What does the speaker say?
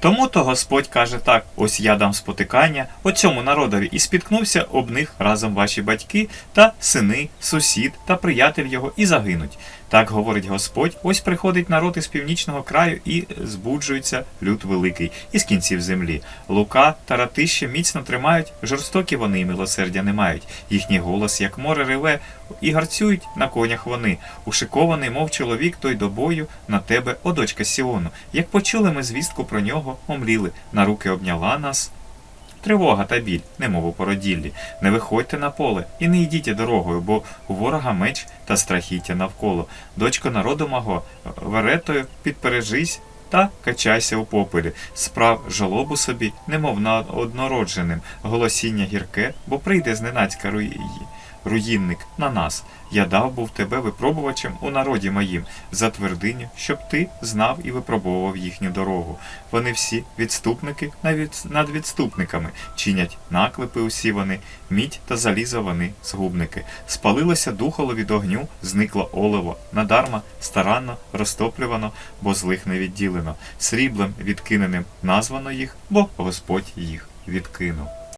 Тому то Господь каже так: ось я дам спотикання оцьому народові, і спіткнувся об них разом ваші батьки та сини, сусід та приятель його, і загинуть. Так говорить Господь: ось приходить народ із північного краю, і збуджується люд великий, із кінців землі. Лука та ратище міцно тримають, жорстокі вони і милосердя не мають. Їхній голос, як море реве, і гарцюють на конях вони. Ушикований, мов чоловік, той до бою на тебе, о дочка Сіону. Як почули ми звістку про нього, омліли, на руки обняла нас. Тривога та біль, немов у породіллі. Не виходьте на поле і не йдіть дорогою, бо у ворога меч та страхіття навколо. Дочко народу мого, веретою підпережись та качайся у попелі. Справ жалобу собі, немов на однородженим, голосіння гірке, бо прийде зненацька руї. Руїнник на нас. Я дав був тебе випробувачем у народі моїм за твердиню, щоб ти знав і випробовував їхню дорогу. Вони всі відступники навіть над відступниками, чинять наклепи усі вони, мідь та залізо вони згубники. Спалилося духоло від огню, зникло оливо, надарма старанно розтоплювано, бо злих не відділено. Сріблем відкиненим названо їх, бо Господь їх відкинув.